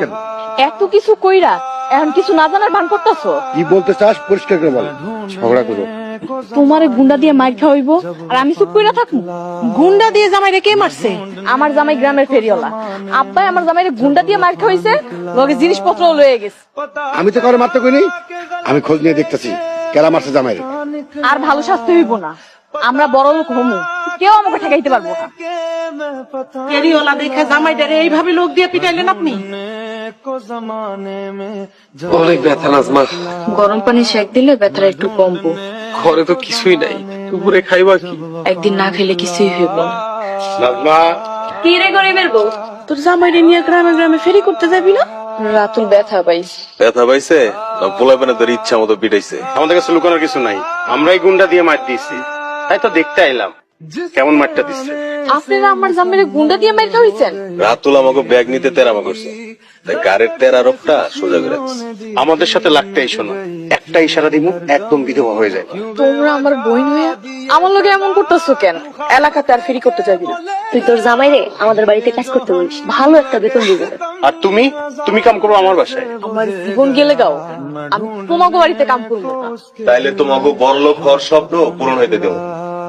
কেন? এত কিছু কইরা এখন কিছু না জানার ভান করতেছো? কি বলতে চাস পরিষ্কার করে বল। ঝগড়া করো তোমারে গুন্ডা দিয়ে মাইর খাওয়াইব আর আমি চুপ কইরা থাকব গুন্ডা দিয়ে জামাইরে কে মারছে? আমার জামাই গ্রামের ফেরিওয়ালা। আব্বাই আমার জামাইরে গুন্ডা দিয়ে মার খাওয়াইছে লগে জিনিসপত্র লয়ে গেছে। আমি তো কারও মারতে কইনি আমি খোঁজ নিয়ে দেখতেছি কেলা মারছে জামাইরে। আর ভালো শাস্তি হইব না। আমরা বড় লোক হমু। কেউ আমাকে ঠেকাইতে পারব না। কেরিওলা দেখে জামাইটারে এইভাবে লোক দিয়ে পিটাইলেন আপনি? অনেক ব্যথা নাজমা। গরম পানি সেক দিলে ব্যথাটা একটু কমবো। ঘরে তো কিছুই নাই দুপুরে খাইবা কি? একদিন না খেলে কিছুই হইব না। রাজমা কি রে গরিবের বউ? তোর জামাইরে নিয়ে গ্রামে গ্রামে ফেরি করতে যাবি না? রাতুল ব্যথা পাইছি ব্যথা পাইছে? না পোলা পেনে তোর ইচ্ছা মতো পিটাইছে। আমাদের কাছে লুকানোর কিছু নাই। আমরাই গুন্ডা দিয়ে মার দিয়েছি। তাই তো দেখতে আইলাম। কেমন মারটা দিচ্ছে আপনারা আমার জামাইরে গুন্ডা দিয়ে মার খাওয়াইছেন রাতুল আমাকে ব্যাগ নিতে তেরামা করছে। তাই গাড়ির তেরা রোগটা সোজা করে আমাদের সাথে লাগতে আইসো না। একটা ইশারা দিব একদম বিধবা হয়ে যায় তোমরা আমার বোন হয়ে আমার লগে এমন করতেছো কেন? এলাকাতে আর ফেরি করতে যাবি না। তুই তোর জামাইরে আমাদের বাড়িতে কাজ করতে বলিস। ভালো একটা বেতন দিবে। আর তুমি? তুমি কাম করো আমার বাসায়। আমার জীবন গেলে গাও। আমি তোমাকে বাড়িতে কাম করব তাইলে তোমাকে বড়লোক হওয়ার স্বপ্ন পূরণ হইতে দেবো।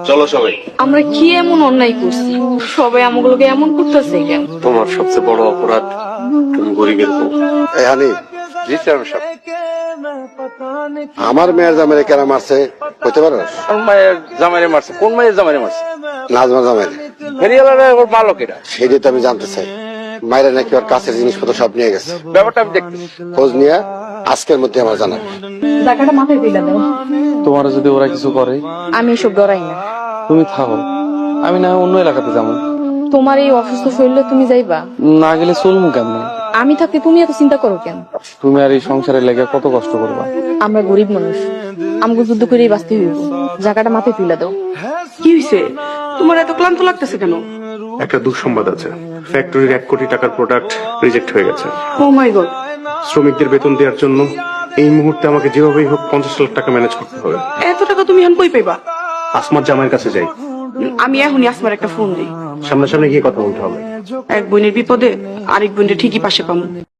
চলো সবাই। আমরা কি এমন অন্যায় করছি? সবাই আমাগুলোকে এমন করতেছে কেন? তোমার সবচেয়ে বড় অপরাধ তুমি গরিবের বউ। এই হানি জি সাহেব আমার মেয়ের জামাইরে কেলা মারছে কইতে পারো? মায়ের জামাইরে মারছে। কোন মায়ের জামাইরে মারছে? নাজমা জামাইরে। ফেরিওয়ালারা ওর মারলো কেটা সেটাই তো আমি জানতে চাই। মায়েরা নাকি ওর কাছের জিনিসপত্র সব নিয়ে গেছে। ব্যাপারটা আমি দেখতেছি। খোঁজ নিয়ে আজকের মধ্যে আমার জানাবে টাকাটা মাথায় দিলে দাও। তোমার যদি ওরা কিছু করে? আমি এসব ডরাই না। তুমি থাকো। আমি না অন্য এলাকাতে যাব। তোমার এই অসুস্থ শরীরে তুমি যাইবা? না গেলে চলমু কেমনে? আমি থাকতে তুমি এত চিন্তা করো কেন? তুমি আর এই সংসারের লেগে কত কষ্ট করবা? আমরা গরিব মানুষ। আমাকে যুদ্ধ করেই বাঁচতে হইব। জায়গাটা মাথায় তুলে দাও। কি হয়েছে তোমার এত ক্লান্ত লাগতেছে কেন? একটা দুঃসংবাদ আছে। ফ্যাক্টরির এক কোটি টাকার প্রোডাক্ট রিজেক্ট হয়ে গেছে। ও মাই গড শ্রমিকদের বেতন দেওয়ার জন্য এই মুহূর্তে আমাকে যেভাবেই হোক পঞ্চাশ লাখ টাকা ম্যানেজ করতে হবে। এত টাকা তুমি এখন কই পাইবা? আসমার জামাইয়ের কাছে যাই। আমি এখনই আসমার একটা ফোন দিই। সামনাসামনি গিয়ে কথা বলতে হবে। এক বোনের বিপদে আরেক বোনের ঠিকই পাশে পাবো।